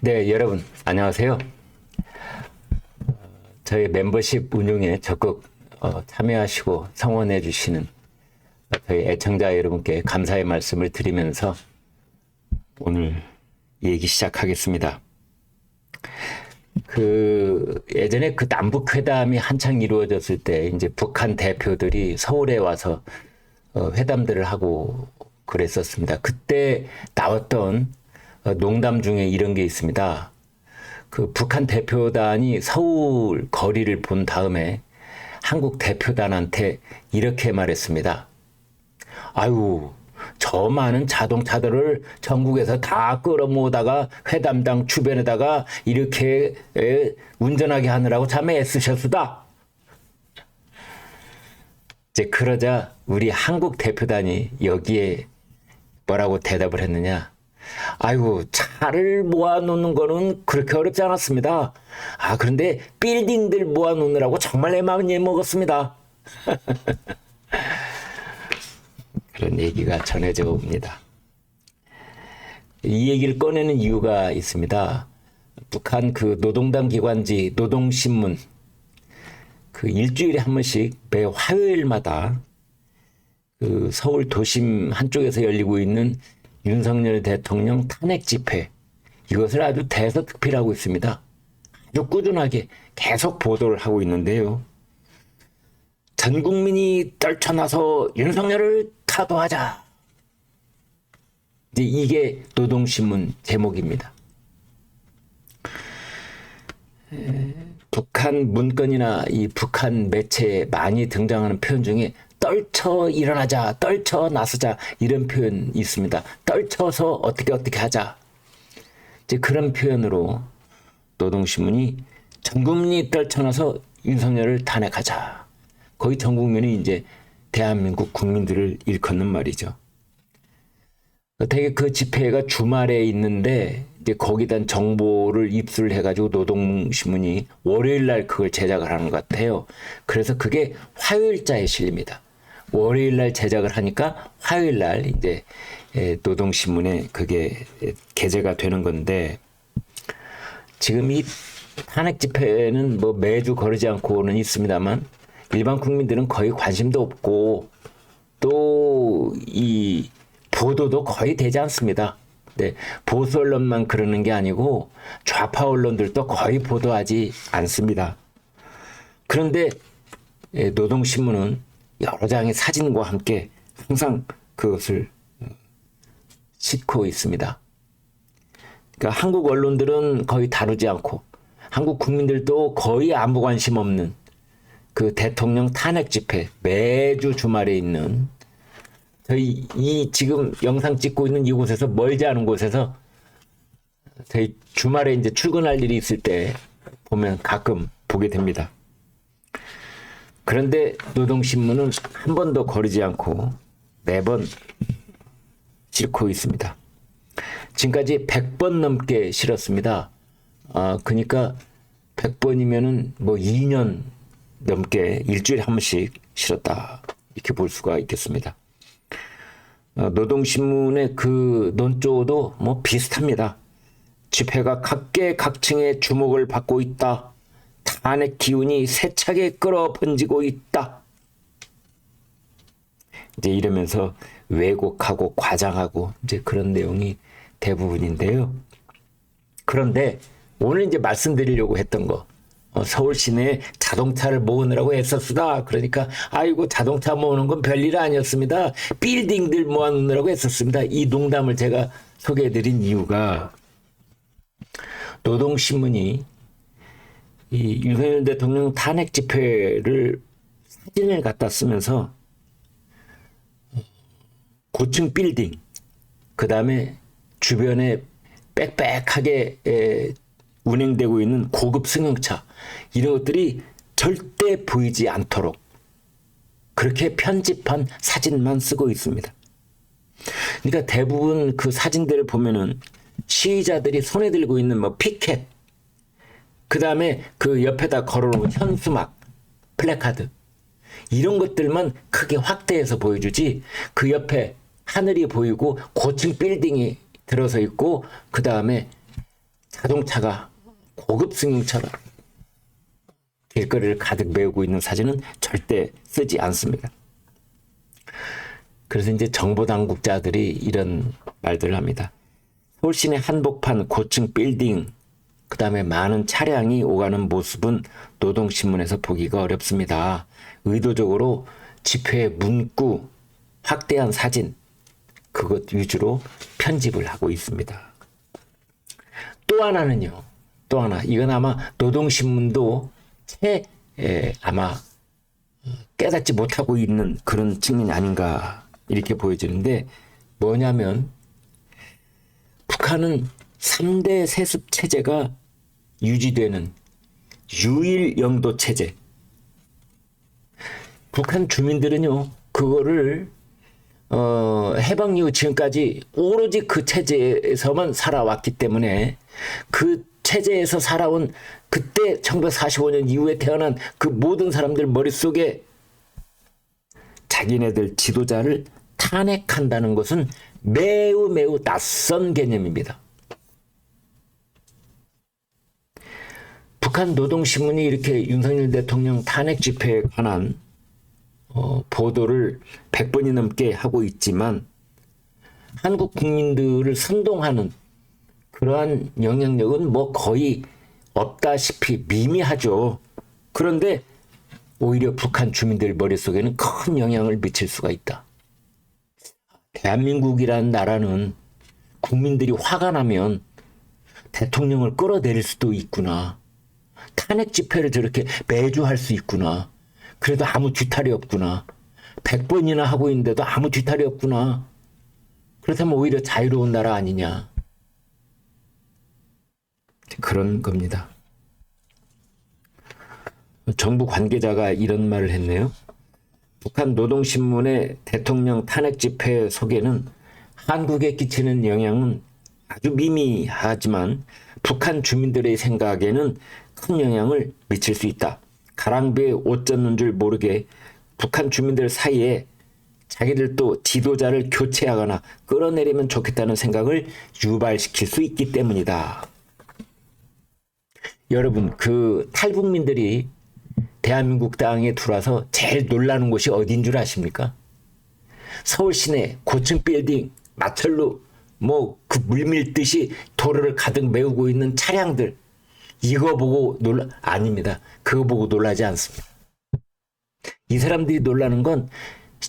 네, 여러분 안녕하세요. 어, 저희 멤버십 운영에 적극 어, 참여하시고 성원해 주시는 저희 애청자 여러분께 감사의 말씀을 드리면서 오늘 얘기 시작하겠습니다. 그 예전에 그 남북 회담이 한창 이루어졌을 때 이제 북한 대표들이 서울에 와서 어, 회담들을 하고 그랬었습니다. 그때 나왔던 어, 농담 중에 이런 게 있습니다. 그 북한 대표단이 서울 거리를 본 다음에 한국 대표단한테 이렇게 말했습니다. 아유, 저 많은 자동차들을 전국에서 다 끌어모으다가 회담당 주변에다가 이렇게 에, 운전하게 하느라고 참 애쓰셨수다. 이제 그러자 우리 한국 대표단이 여기에 뭐라고 대답을 했느냐. 아이고, 차를 모아놓는 거는 그렇게 어렵지 않았습니다. 아, 그런데 빌딩들 모아놓느라고 정말 내 마음이 먹었습니다. 그런 얘기가 전해져 옵니다. 이 얘기를 꺼내는 이유가 있습니다. 북한 그 노동당 기관지 노동신문 그 일주일에 한 번씩 매 화요일마다 그 서울 도심 한쪽에서 열리고 있는 윤석열 대통령 탄핵 집회 이것을 아주 대서특필하고 있습니다. 아주 꾸준하게 계속 보도를 하고 있는데요. 전 국민이 떨쳐나서 윤석열을 타도하자. 이제 이게 노동신문 제목입니다. 에, 북한 문건이나 이 북한 매체에 많이 등장하는 표현 중에 떨쳐 일어나자, 떨쳐 나서자 이런 표현이 있습니다. 떨쳐서 어떻게 어떻게 하자. 이제 그런 표현으로 노동신문이 전 국민이 떨쳐나서 윤석열을 탄핵하자. 거의 전 국민이 이제 대한민국 국민들을 일컫는 말이죠. 되게 그 집회가 주말에 있는데 이제 거기다 정보를 입수를 해가지고 노동신문이 월요일 날 그걸 제작을 하는 것 같아요. 그래서 그게 화요일자에 실립니다. 월요일 날 제작을 하니까 화요일 날 이제 노동신문에 그게 게재가 되는 건데 지금 이 탄핵 집회는 뭐 매주 거르지 않고는 있습니다만 일반 국민들은 거의 관심도 없고 또 이 보도도 거의 되지 않습니다. 네, 보수 언론만 그러는 게 아니고 좌파 언론들도 거의 보도하지 않습니다. 그런데 노동신문은 여러 장의 사진과 함께 항상 그것을 싣고 있습니다. 그러니까 한국 언론들은 거의 다루지 않고 한국 국민들도 거의 아무 관심 없는 그 대통령 탄핵 집회 매주 주말에 있는 저희 이 지금 영상 찍고 있는 이곳에서 멀지 않은 곳에서 저희 주말에 이제 출근할 일이 있을 때 보면 가끔 보게 됩니다. 그런데 노동신문은 한 번도 거르지 않고 매번 싣고 있습니다. 지금까지 100번 넘게 실었습니다. 아, 그러니까 100번이면은 뭐 2년 넘게 일주일에 한 번씩 실었다. 이렇게 볼 수가 있겠습니다. 어, 노동신문의 그 논조도 뭐 비슷합니다. 집회가 각계 각층의 주목을 받고 있다. 탄핵 기운이 세차게 끌어 번지고 있다. 이제 이러면서 왜곡하고 과장하고 이제 그런 내용이 대부분인데요. 그런데 오늘 이제 말씀드리려고 했던 거 어, 서울 시내에 자동차를 모으느라고 애썼수다. 그러니까 아이고 자동차 모으는 건 별일 아니었습니다. 빌딩들 모아놓느라고 애썼습니다. 이 농담을 제가 소개해드린 이유가 노동신문이 이 윤석열 대통령 탄핵 집회를 사진을 갖다 쓰면서 고층 빌딩 그 다음에 주변에 빽빽하게 에, 운행되고 있는 고급 승용차 이런 것들이 절대 보이지 않도록 그렇게 편집한 사진만 쓰고 있습니다. 그러니까 대부분 그 사진들을 보면은 시위자들이 손에 들고 있는 뭐 피켓 그 다음에 그 옆에다 걸어놓은 현수막 플래카드 이런 것들만 크게 확대해서 보여주지 그 옆에 하늘이 보이고 고층 빌딩이 들어서 있고 그 다음에 자동차가 고급 승용차로 길거리를 가득 메우고 있는 사진은 절대 쓰지 않습니다. 그래서 이제 정보 당국자들이 이런 말들을 합니다. 서울 시내 한복판 고층 빌딩 그 다음에 많은 차량이 오가는 모습은 노동신문에서 보기가 어렵습니다. 의도적으로 집회 문구 확대한 사진 그것 위주로 편집을 하고 있습니다. 또 하나는요. 또 하나 이건 아마 노동신문도 채 에, 아마 어, 깨닫지 못하고 있는 그런 측면이 아닌가 이렇게 보여지는데 뭐냐면 북한은 3대 세습 체제가 유지되는 유일 영도 체제. 북한 주민들은요, 그거를, 어, 해방 이후 지금까지 오로지 그 체제에서만 살아왔기 때문에 그 체제에서 살아온 그때 1945년 이후에 태어난 그 모든 사람들 머릿속에 자기네들 지도자를 탄핵한다는 것은 매우 매우 낯선 개념입니다. 북한 노동신문이 이렇게 윤석열 대통령 탄핵 집회에 관한 어, 보도를 100번이 넘게 하고 있지만 한국 국민들을 선동하는 그러한 영향력은 뭐 거의 없다시피 미미하죠. 그런데 오히려 북한 주민들 머릿속에는 큰 영향을 미칠 수가 있다. 대한민국이라는 나라는 국민들이 화가 나면 대통령을 끌어내릴 수도 있구나. 탄핵 집회를 저렇게 매주 할 수 있구나. 그래도 아무 뒤탈이 없구나. 100번이나 하고 있는데도 아무 뒤탈이 없구나. 그렇다면 오히려 자유로운 나라 아니냐. 그런 겁니다. 정부 관계자가 이런 말을 했네요. 북한 노동신문의 대통령 탄핵 집회 소개는 한국에 끼치는 영향은 아주 미미하지만 북한 주민들의 생각에는 큰 영향을 미칠 수 있다. 가랑비에 옷 젖는 줄 모르게 북한 주민들 사이에 자기들도 지도자를 교체하거나 끌어내리면 좋겠다는 생각을 유발시킬 수 있기 때문이다. 여러분, 그 탈북민들이 대한민국 땅에 들어와서 제일 놀라는 곳이 어딘 줄 아십니까? 서울 시내 고층 빌딩, 마철로 뭐 그 물밀듯이 도로를 가득 메우고 있는 차량들 이거 보고 놀라 아닙니다. 그거 보고 놀라지 않습니다. 이 사람들이 놀라는 건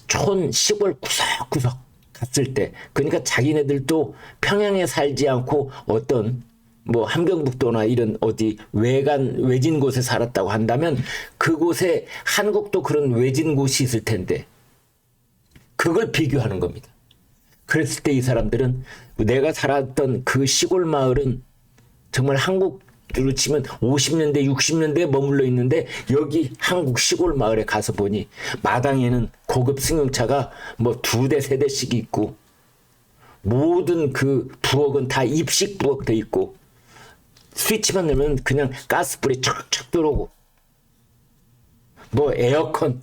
촌 시골 구석구석 갔을 때 그러니까 자기네들도 평양에 살지 않고 어떤 뭐 함경북도나 이런 어디 외간 외진 곳에 살았다고 한다면 그곳에 한국도 그런 외진 곳이 있을 텐데 그걸 비교하는 겁니다. 그랬을 때 이 사람들은 내가 살았던 그 시골 마을은 정말 한국으 로 치면 50년대, 60년대에 머물러 있는데 여기 한국 시골 마을에 가서 보니 마당에는 고급 승용차가 뭐 두 대, 세 대씩 있고 모든 그 부엌은 다 입식 부엌 돼 있고 스위치만 넣으면 그냥 가스불이 촥촥 들어오고 뭐 에어컨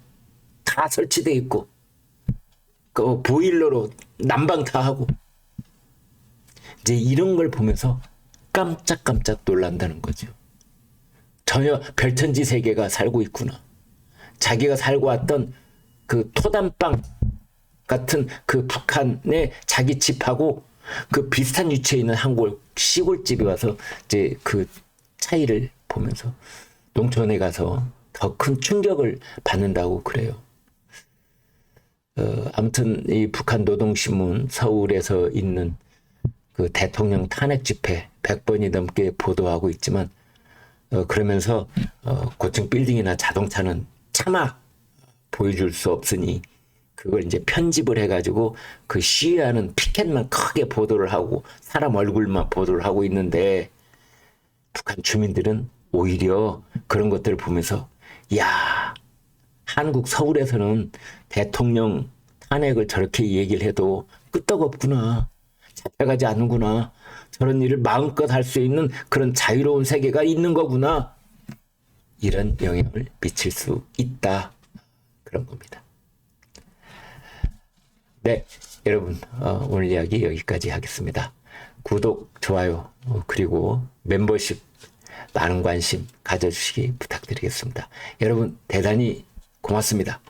다 설치돼 있고 그 보일러로 난방 다 하고 이제 이런 걸 보면서 깜짝깜짝 놀란다는 거죠. 전혀 별천지 세계가 살고 있구나. 자기가 살고 왔던 그 토단방 같은 그 북한의 자기 집하고 그 비슷한 위치에 있는 한국 시골집에 와서 이제 그 차이를 보면서 농촌에 가서 더 큰 충격을 받는다고 그래요. 어, 아무튼 이 북한 노동신문 서울에서 있는 그 대통령 탄핵 집회 100번이 넘게 보도하고 있지만 어, 그러면서 어, 고층 빌딩이나 자동차는 차마 보여줄 수 없으니 그걸 이제 편집을 해가지고 그 시위하는 피켓만 크게 보도를 하고 사람 얼굴만 보도를 하고 있는데 북한 주민들은 오히려 그런 것들을 보면서 야 한국 서울에서는 대통령 탄핵을 저렇게 얘기를 해도 끄떡없구나. 잡혀가지 않는구나. 저런 일을 마음껏 할 수 있는 그런 자유로운 세계가 있는 거구나. 이런 영향을 미칠 수 있다. 그런 겁니다. 네, 여러분, 어, 오늘 이야기 여기까지 하겠습니다. 구독, 좋아요, 어, 그리고 멤버십 많은 관심 가져주시기 부탁드리겠습니다. 여러분 대단히 고맙습니다.